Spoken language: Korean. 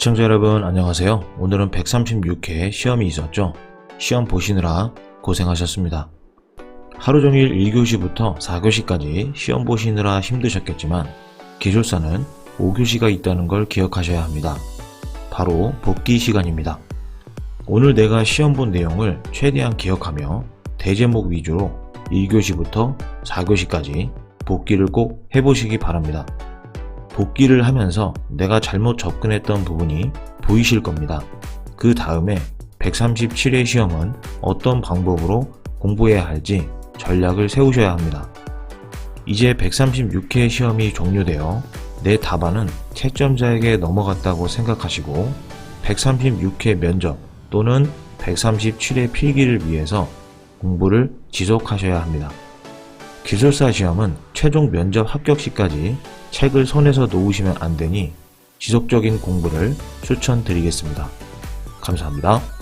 시청자 여러분 안녕하세요. 오늘은 136회 시험이 있었죠. 시험 보시느라 고생하셨습니다. 하루 종일 1교시부터 4교시까지 시험 보시느라 힘드셨겠지만 기술사는 5교시가 있다는 걸 기억하셔야 합니다. 바로 복귀 시간입니다. 오늘 내가 시험 본 내용을 최대한 기억하며 대제목 위주로 1교시부터 4교시까지 복귀를 꼭 해보시기 바랍니다. 복귀를 하면서 내가 잘못 접근했던 부분이 보이실 겁니다. 그 다음에 137회 시험은 어떤 방법으로 공부해야 할지 전략을 세우셔야 합니다. 이제 136회 시험이 종료되어 내 답안은 채점자에게 넘어갔다고 생각하시고 136회 면접 또는 137회 필기를 위해서 공부를 지속하셔야 합니다. 기술사 시험은 최종 면접 합격 시까지 책을 손에서 놓으시면 안 되니 지속적인 공부를 추천드리겠습니다. 감사합니다.